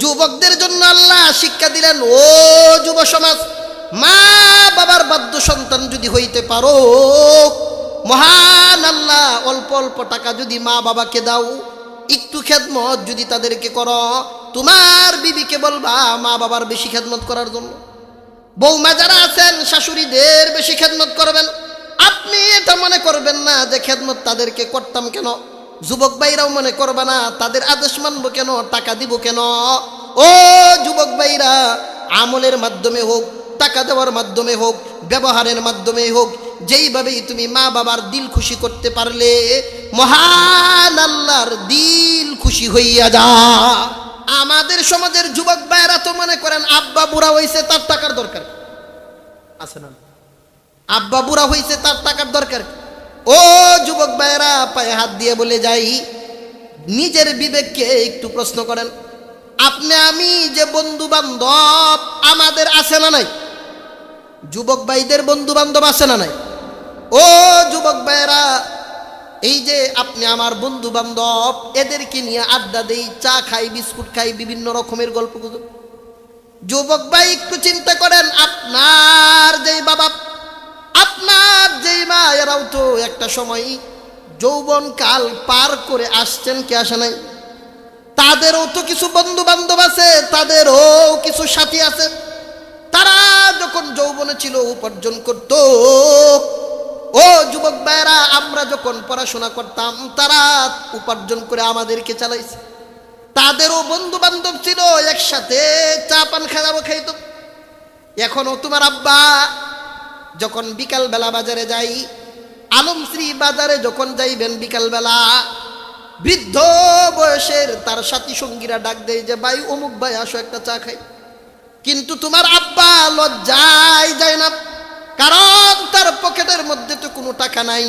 যুবকদের জন্য আল্লাহ শিক্ষা দিলেন, ও যুব সমাজ, মা বাবার বাদ্য সন্তান যদি হইতে পারো, মহান আল্লাহ অল্প অল্প টাকা যদি মা বাবাকে দাও, একটু খেদমত যদি তাদেরকে করো, তোমার বিবিকে বলবা মা বাবার বেশি খেদমত করার জন্য। বৌমা যারা আছেন, শাশুড়িদের বেশি খেদমত করবেন। আপনি এটা মনে করবেন না যে খেদমত তাদেরকে করতাম কেন? যুবক ভাইরাও মনে করবে না, তাদের আদেশ মানবো কেন, টাকা দিব কেন? ও যুবক ভাইরা, আমলের মাধ্যমে হোক, টাকা দেওয়ার মাধ্যমে হোক, ব্যবহারের মাধ্যমে হোক, যেইভাবেই তুমি মা বাবার দিল খুশি করতে পারলে, মহান আল্লাহর দিল খুশি হইয়া যা। আমাদের সমাজের যুবক ভাইরা তো মনে করেন, আব্বা বুড়া হইছে, তার টাকার দরকার। আছে না আব্বা বুড়া হইছে, তার টাকার দরকার। কি? ও যুবক ভাইরা পায়ে হাত দিয়ে বলে যাই, নিজের বিবেককে একটু প্রশ্ন করেন, আপনি আমি যে বন্ধু বান্ধব আমাদের আছে না নাই? যুবক ভাইদের বন্ধু বান্ধব আছে না নাই? ও যুবক ভাইরা এই যে আপনি আমার বন্ধু বান্ধব এদেরকে নিয়ে আড্ডা দেই, চা খাই, বিস্কুট খাই, বিভিন্ন রকমের গল্প গুজব। যুবক ভাই একটু চিন্তা করেন, আপনার যেই বাবা, আপনার যেই মা এরাও তো, একটা সময় যৌবন কাল পার করে আসছেন, কে আসে নাই? তাদেরও তো কিছু বন্ধু বান্ধব আছে, তাদেরও কিছু সাথী আছে। তারা যখন যৌবনে ছিল উপার্জন করত, ও যুবক ভাইরা আমরা যখন পড়াশোনা করতাম, তারা উপার্জন করে আমাদেরকে চালাইছে। তাদেরও বন্ধু বান্ধব ছিল, একসাথে চা পান খাওয়াবো খাইত। এখনও তোমার আব্বা যখন বিকাল বেলা বাজারে যাই আলমশ্রী বাজারে যখন যাইবেন বিকাল বেলা বৃদ্ধ বয়সের তার সাথী সঙ্গীরা ডাক দেয় যে, ভাই, অমুক ভাই, আসো একটা চা খাই। কিন্তু তোমার আব্বা লজ্জায় যায় না, কারণ তার পকেটের মধ্যে তো কোনো টাকা নাই।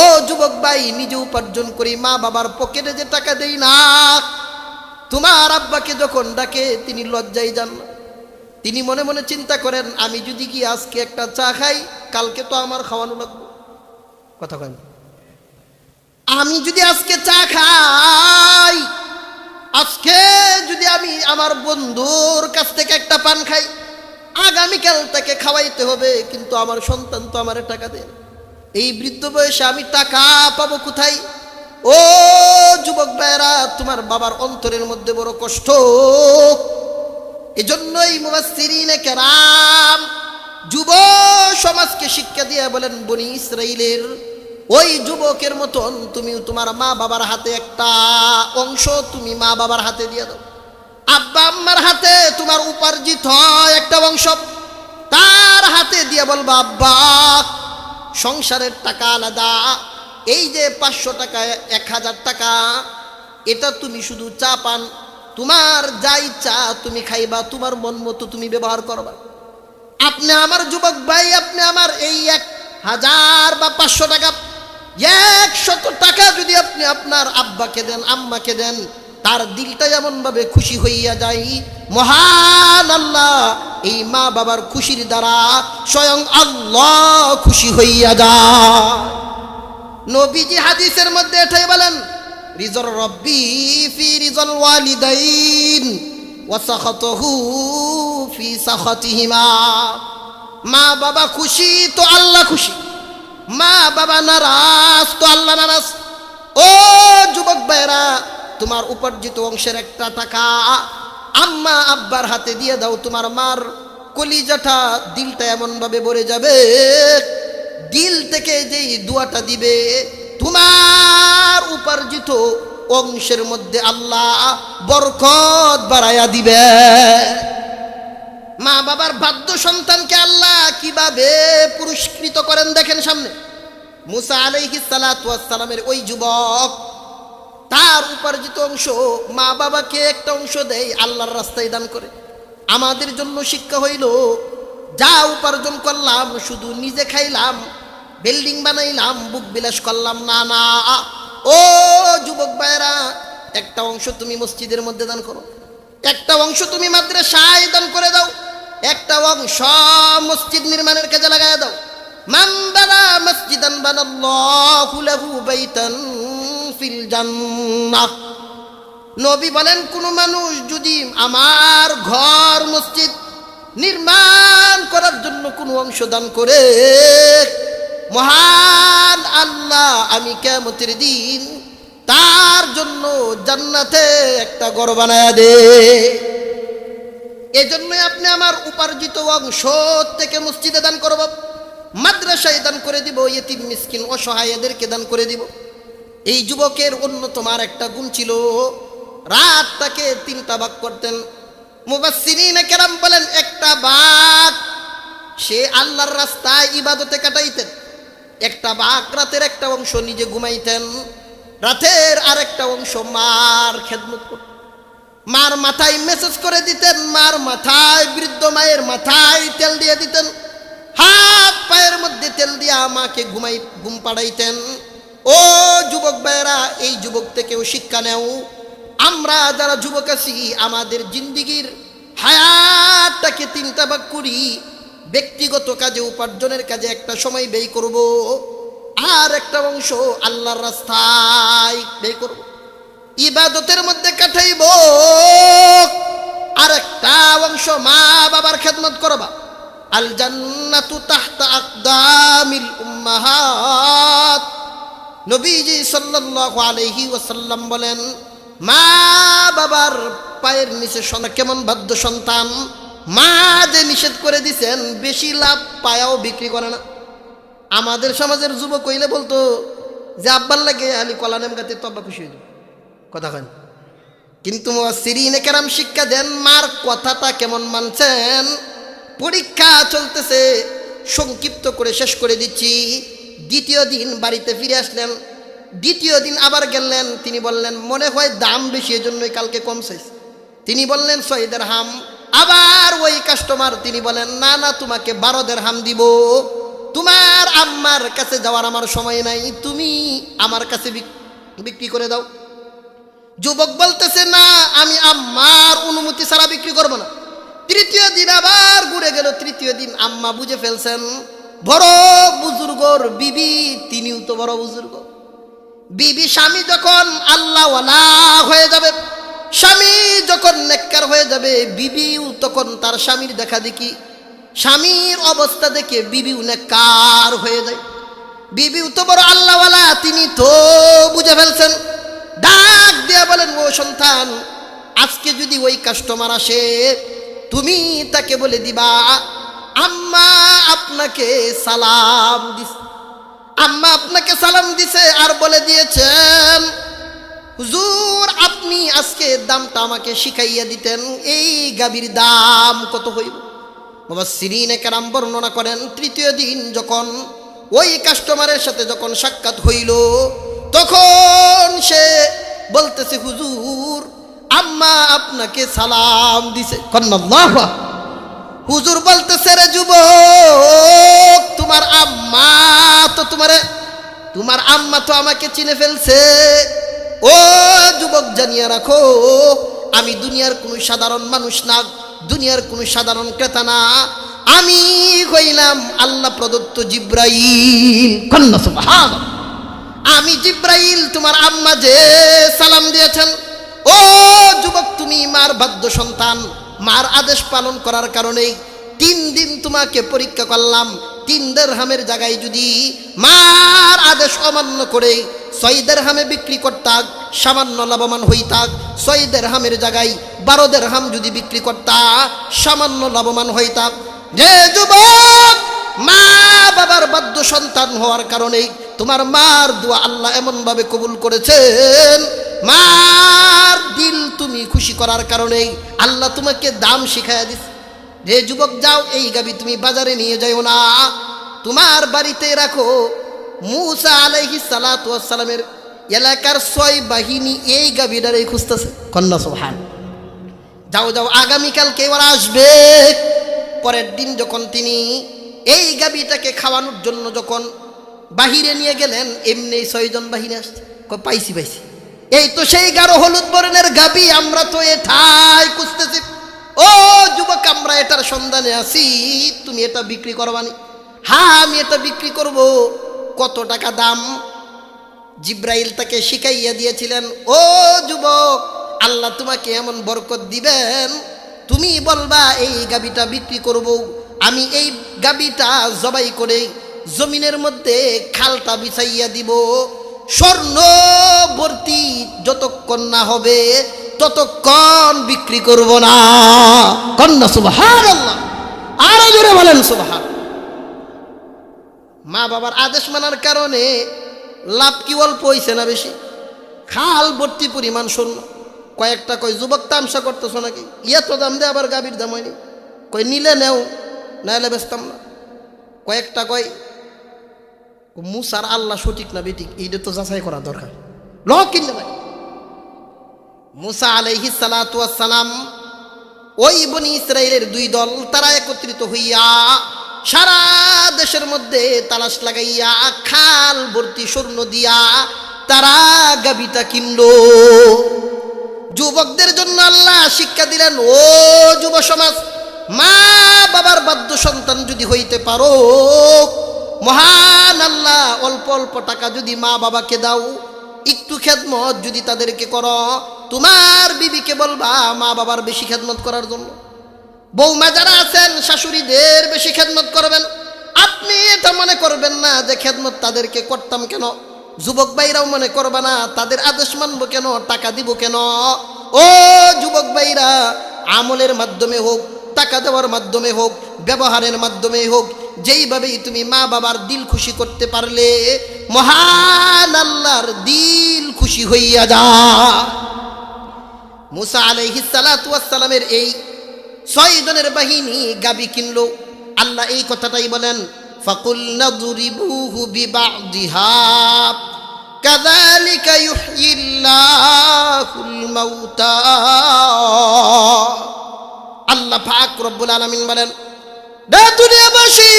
ও যুবক ভাই, নিজে উপার্জন করি, মা বাবার পকেটে যে টাকা দেই না। তোমার আব্বাকে যখন ডাকে, তিনি লজ্জায় যান তিনি মনে মনে চিন্তা করেন, আমি যদি কি আজকে একটা চা খাই, কালকে তো আমার খাওয়ানো লাগবে। কথা কেন আমি যদি আজকে চা খাই, আজকে যদি আমি আমার বন্ধুর কাছ থেকে একটা পান খাই, আগামীকাল তাকে খাওয়াইতে হবে, কিন্তু আমার সন্তান তো আমার টাকা দেয় এই বৃদ্ধ বয়সে আমি টাকা পাবো কোথায়? ও যুবক ভাইরা তোমার বাবার অন্তরের মধ্যে বড় কষ্ট। এজন্যই মুবাসসিরিনে কেরাম যুব সমাজকে শিক্ষা দিয়ে বলেন, বনি ইসরাইলের ওই যুবকের মতন তুমি তোমার মা বাবার হাতে একটা অংশ তুমি মা বাবার হাতে দিয়ে দাও। আব্বা আম্মার হাতে তোমার উপার্জিত একটা অংশ। তার হাতে দিয়ে বলবা, আব্বা, সংসারের টাকা আলাদা। এই যে পাঁচশো টাকা, এক হাজার টাকা, এটা তুমি শুধু চা পান। তোমার যা ইচ্ছা তুমি খাইবা, তোমার মন মতো তুমি ব্যবহার করবা। আপনি আমার যুবক ভাই, আপনি আমার এই এক হাজার বা পাঁচশো টাকা একশত টাকা যদি আপনি আপনার আব্বাকে দেন, আম্মাকে দেন, তার দিলটা এমন ভাবে খুশি হইয়া যায়, মহান আল্লাহ, এই মা বাবার খুশির দ্বারা স্বয়ং আল্লাহ খুশি হইয়া যায়। নবীজি হাদিসের মধ্যে এটাই বলেন রিজল রব্বি ফি রিজল ওয়ালিদাইন ওয়া সাখাতুহু ফি সাখাতিহিমা। মা বাবা খুশি, তো আল্লাহ খুশি। মা বাবা নারাজ, তো আল্লাহ নারাজ। ও যুবক ভাইরা তোমার উপার্জিত অংশের একটা টাকা আম্মা আব্বার হাতে দিয়ে দাও, তোমার মার কলিজাটা দিলটা এমন ভাবে ভরে যাবে, দিল থেকে যেই দুয়াটা দিবে, তোমার উপার্জিত অংশের মধ্যে আল্লাহ বরকত বাড়াইয়া দিবে। মা বাবার বাদ্য সন্তানকে আল্লাহ কীভাবে পুরস্কৃত করেন দেখেন সামনে। মুসা আলাইহি সালামের ওই যুবক, তার উপার্জিত অংশ মা বাবাকে একটা অংশ দেয়, আল্লাহর রাস্তায় দান করে। আমাদের জন্য শিক্ষা হইল, যা উপার্জন করলাম, শুধু নিজে খাইলাম, বিল্ডিং বানাইলাম, বুক বিলাস করলাম, না না। ও যুবক ভাইরা একটা অংশ তুমি মসজিদের মধ্যে দান করো। একটা অংশ তুমি মাদ্রাসায় দান করে দাও। একটা অংশ মসজিদ নির্মাণের কাজে লাগায় দাও। মান বানা মসজিদান বানাল্লাহু লাহু বাইতান ফিল জান্নাহ। নবী বলেন, কোনো মানুষ যদি আমার ঘর মসজিদ নির্মাণ করার জন্য কোনো অংশ দান করে, মহান আল্লাহ আমি কেমতের দিন তার জন্য জান্নাতে একটা গড় বানায় দে। এজন্যই আপনি আমার উপার্জিত অংশ থেকে মসজিদে দান করব, মাদ্রাসায় দান করে দিব, ইয়েতিম মিসকিন অসহায় এদেরকে দান করে দিব। এই যুবকের অন্যতম আর একটা গুণ ছিল, রাত তাকে তিনটা ভাগ করতেন। মুবাসসিরিন কেরাম বলেন, একটা ভাগ সে আল্লাহর রাস্তায় ইবাদতে কাটাইতেন, একটা ভাগ রাতের একটা অংশ নিজে ঘুমাইতেন, রাতের আরেকটা অংশ মার খেদমত করতেন। মার মাথায় মেসেজ করে দিতেন, মার মাথায়, বৃদ্ধ মায়ের মাথায় তেল দিয়ে দিতেন। হাত পায়ের মধ্যে তেল দিয়ে মাকে ঘুমাই, ঘুম পাড়াইতেন। ও যুবক ভাইয়েরা, এই যুবক থেকেও শিক্ষা নেও। আমরা যারা যুবক আছি, আমাদের জিন্দিগির হায়াতটাকে তিনটা ভাগ করি। ব্যক্তিগত কাজে, উপার্জনের কাজে একটা সময় ব্যয় করব। আর একটা অংশ আল্লাহর রাস্তায় ব্যয় করব। ইবাদতের মধ্যে কাটাইব। আর একটা অংশ মা বাবার খেদমত করবা। আল জান্নাতু তাহতা আকদামিল উম্মাহাত। নবীজি সাল্লাল্লাহু আলাইহি ওয়াসাল্লাম বলেন, মা বাবার পায়ের নিচে কেমন বাধ্য সন্তান? মা যে নিষেধ করে দিছেন, বেশি লাভ পায়াও বিক্রি করে না। আমাদের সমাজের যুবক কইলে বলতো, যে আব্বার লাগে আলি কলা নেম গাতে তব্বা খুশি হয়ে কথা কেন কিন্তু কেরাম শিক্ষা দেন, মার কথাটা কেমন মানছেন? পরীক্ষা চলতেছে, সংক্ষিপ্ত করে শেষ করে দিচ্ছি। দ্বিতীয় দিন বাড়িতে ফিরে আসলেন, দ্বিতীয় দিন আবার গেলেন। তিনি বললেন, মনে হয় দাম বেশি, এজন্যই কালকে কমছে তিনি বললেন শহীদের হাম আবার ওই কাস্টমার তিনি বলেন, না না, তোমাকে বারোদের হাম দিব। তোমার আম্মার কাছে যাওয়ার আমার সময় নাই। তুমি আমার কাছে বিক- বিক্রি করে দাও। যুবক বলতেছে, না, আমি আম্মার অনুমতি ছাড়া বিক্রি করব না। তৃতীয় দিন আবার ঘুরে গেল। তৃতীয় দিন আম্মা বুঝে ফেলছেন, বড় বুজুর্গর বিবি, তিনিও তো বড় বুজুর্গ। বিবি স্বামী যখন আল্লাহওয়ালা হয়ে যাবে, স্বামী যখন নেককার হয়ে যাবে, বিবিও তখন তার স্বামীর দেখা দেখি। স্বামীর অবস্থা দেখে বিবিও নেককার হয়ে যায়। বিবিও তো বড় আল্লাহওয়ালা, তিনি তো বুঝে ফেলছেন ডাক দিয়া বলেন, ও সন্তান, আজকে যদি ওই কাস্টমার আসে, তুমি তাকে বলে দিবা, আম্মা আপনাকে সালাম দিস আম্মা আপনাকে সালাম দিছে আর বলে দিয়েছেন, হুজুর, আপনি আজকে দামটা আমাকে শিখাইয়া দিতেন, এই গাবির দাম কত হইব? বাবা সিরিনে কেরাম বর্ণনা করেন, তৃতীয় দিন যখন ওই কাস্টমারের সাথে যখন সাক্ষাৎ হইল তখন সে বলতেছে, হুজুর, আম্মা আপনাকে সালাম দিছে। কন্নাল্লাহ হুজুর বলতেছে, রে যুবক, তোমার আম্মা তো তোমারে, তোমার আম্মা তো আমাকে চিনে ফেলছে। ও যুবক, জানিয়ে রাখো, আমি দুনিয়ার কোনো সাধারণ মানুষ না, দুনিয়ার কোনো সাধারণ ক্রেতা না। আমি হইলাম আল্লাহ প্রদত্ত জিব্রাইল। কন্যা সুবহান আমি জিব্রাইল, তোমার আম্মা যে সালাম দিয়েছেন, ও যুবক, তুমি মার বাদ্য সন্তান, মার আদেশ পালন করার কারণে তিন দিন তোমাকে পরীক্ষা করলাম, তিন হামের জায়গায় যদি মার আদেশ অমান্য করে ছয় হামে বিক্রি করতাক, সামান্য লাভবান হইতাক, ছয় হামের জায়গায় বারো হাম যদি বিক্রি করতা, সামান্য লাভবান হইতাক। যে যুবক মা বাবার বাদ্য সন্তান হওয়ার কারণেই তোমার মার দোয়া আল্লাহ এমনভাবে কবুল করেছেন। মার দিল তুমি খুশি করার কারণেই আল্লাহ তোমাকে দাম শিখাইয়া দিস যে যুবক, যাও এই গাবি তুমি বাজারে নিয়ে যাও না। তোমার বাড়িতে রাখো। মুসা আলাইহি সালামের এলাকার ছয় বাহিনী এই গাবিটারে খুঁজতেছে। কন্যা সোহান যাও যাও, আগামীকালকে ওরা আসবে। পরের দিন যখন তিনি এই গাবিটাকে খাওয়ানোর জন্য যখন বাহিরে নিয়ে গেলেন, এমনি ছয়জন বাহিনী আসছে। পাইছি পাইছি। এই তো সেই গাঢ় হলুদ বরণের গাবি আমরা তো এ ঠাই খুঁজতেছি। ও যুবক, আমরা এটার সন্ধানে আছি, তুমি এটা বিক্রি করবানি। হ্যাঁ আমি এটা বিক্রি করব। কত টাকা দাম? জিব্রাইল তাকে শিখাইয়া দিয়েছিলেন, ও যুবক, আল্লাহ তোমাকে এমন বরকত দিবেন। তুমি বলবা, এই গাবিটা বিক্রি করব। আমি এই গাবিটা জবাই করে জমিনের মধ্যে খালটা বিছাইয়া দিব। স্বর্ণবর্তী যতক্ষণ না হবে, ততক্ষণ বিক্রি করব না। কন্যা সুবাহার আল্লাহ আরও জোরে বলেন সুবাহার মা বাবার আদেশ মানার কারণে লাভ কি অল্প হয়েছে না বেশি? খাল ভর্তি পরিমাণ শূন্য কয়েকটা কয় যুবক তামসা করতেছ নাকি? ইয়া তো দাম দে, আবার গাভীর দাম হয়নি। কই নিলে নেও। নাইলে বেচতাম না। কয়েকটা কয় মুসার আল্লাহ সঠিক না বেঠিক, এইটা তো যাচাই করা দরকার। ল কিনলে ভাই। মুসা সালাতু সালাম ওই বনি ইসরায়েলের দুই দল, তারা একত্রিত হইয়া সারা দেশের মধ্যে তালাশ লাগাইয়া খাল ভর্তি স্বর্ণ দিয়া তারা গাবিটা কিনলো। যুবকদের জন্য আল্লাহ শিক্ষা দিলেন, ও যুব সমাজ মা বাবার বাদ্য সন্তান যদি হইতে পারো, মহান আল্লাহ, অল্প অল্প টাকা যদি মা বাবাকে দাও, একটু খেদমত যদি তাদেরকে করো, তোমার বিবিকে বলবা মা বাবার বেশি খেদমত করার জন্য। বৌমা যারা আছেন, শাশুড়িদের বেশি খেদমত করবেন। আপনি এটা মনে করবেন না যে খেদমত তাদেরকে করতাম কেন? যুবক ভাইরাও মনে করবে না, তাদের আদেশ মানবো কেন? টাকা দিব কেন? ও যুবক ভাইরা, আমলের মাধ্যমে হোক টাকা দেওয়ার মাধ্যমে হোক, ব্যবহারের মাধ্যমে হোক যেইভাবেই তুমি মা বাবার দিল খুশি করতে পারলে, মহান আল্লাহর দিল খুশি হইয়া যা। মুসা আলাইহিস সালামের এই ছয় জনের বাহিনী গাবি কিনলো। আল্লাহ এই কথাটাই বলেন, ফাকুল নাদরিবুহু বিবাদিহা মাউতা। আল্লাহ পাক রব্বুল আলামিন বলেন দুনিয়াবাসী,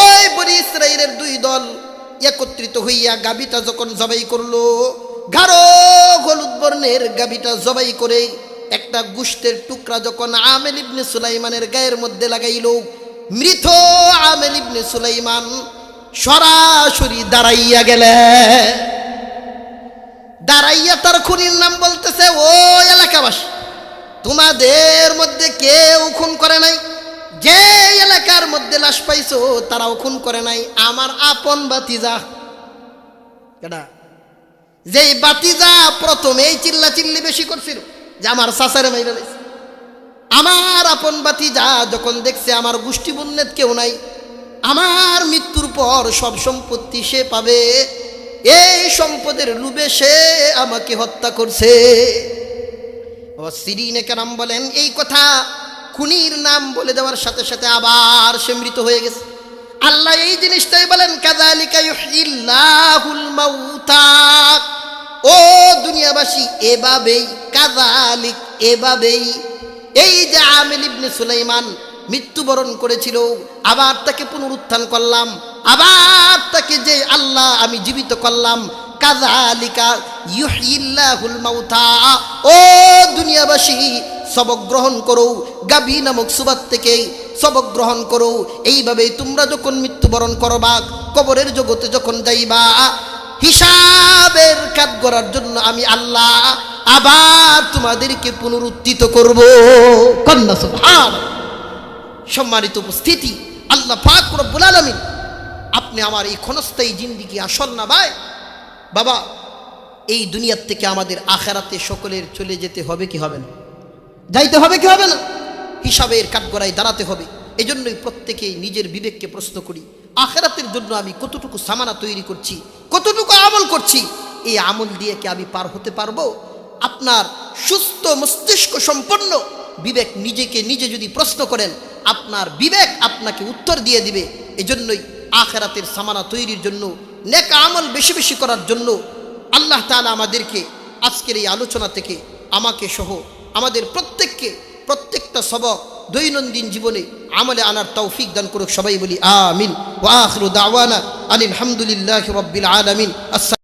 ওই বনি ইসরাইলের দুই দল একত্রিত হইয়া গাবিটা যখন জবাই করল, গাঢ় হলুদ বর্ণের গাবিটা জবাই করে একটা গুষ্টের টুকরা যখন আমেল ইবনে সুলাইমানের গায়ের মধ্যে লাগাইল, মৃত আমেল ইবনে সুলাইমান সরাসরি দাঁড়াইয়া গেলে। দাঁড়াইয়া তার খুনির নাম বলতেছে, ও এলাকাবাসী তোমাদের মধ্যে কেউ খুন করে নাই? যে এলাকার মধ্যে লাশ পাইছো, তারাও খুন করে নাই। আমার আপন বাতিজা। কেডা? যেই বাতিজা প্রথমেই চিল্লা চিল্লি বেশি করছিল, যে আমার সাসারে মাইরা লাইছে আমার আপন বাতিজা যখন দেখছে আমার গোষ্ঠী বন্যেত কেউ নাই, আমার মৃত্যুর পর সব সম্পত্তি সে পাবে। এই সম্পদের লুবে সে আমাকে হত্যা করছে। সিরিনে কেরাম বলেন, এই কথা খুনির নাম বলে দেওয়ার সাথে সাথে আবার সে মৃত হয়ে গেছে। আল্লাহ এই জিনিসটাই বলেন ও দুনিয়াবাসী, এভাবেই কাদালিক এভাবেই, এই যে আমিল ইবনে সুলাইমান মৃত্যুবরণ করেছিল, আবার তাকে পুনরুত্থান করলাম, আবার তাকে যে আল্লাহ আমি জীবিত করলাম কাজালিকা ইউহিল্লাহুল মাউতা। ও দুনিয়াবাসী সবক গ্রহণ করো। গাবি নামক সুবাদ থেকে সবক গ্রহণ করো। এইভাবেই তোমরা যখন মৃত্যুবরণ করবা কবরের জগতে যখন যাইবা হিসাবের কাজ করার জন্য আমি আল্লাহ আবার তোমাদেরকে পুনরুত্থিত করব। কন্যা সুবহান। সম্মানিত উপস্থিতি আল্লাহ পাক রব্বুল আলামিন আপনি আমার এই ক্ষণস্থায়ী জিন্দিগি আসল না ভাই বাবা, এই দুনিয়ার থেকে আমাদের আখেরাতে সকলের চলে যেতে হবে কি হবে না? যাইতে হবে কি হবে না? হিসাবের কাঠগড়ায় দাঁড়াতে হবে। এই জন্যই প্রত্যেকেই নিজের বিবেককে প্রশ্ন করি, আখেরাতের জন্য আমি কতটুকু সামানা তৈরি করছি, কতটুকু আমল করছি? এই আমল দিয়ে কি আমি পার হতে পারব? আপনার সুস্থ মস্তিষ্ক সম্পন্ন বিবেক নিজেকে নিজে যদি প্রশ্ন করেন, আপনার বিবেক আপনাকে উত্তর দিয়ে দিবে। এজন্যই আখেরাতের সামানা তৈরির জন্য নেক আমল বেশি বেশি করার জন্য আল্লাহ তালা আমাদেরকে আজকের এই আলোচনা থেকে আমাকে সহ আমাদের প্রত্যেককে প্রত্যেকটা সবক দৈনন্দিন জীবনে আমলে আনার তৌফিক দান করুক সবাই বলি, আমিন। ওয়াহরু দাওয়ানা আনিল হামদুলিল্লাহ রব্বিল আলমিন। আসসালাম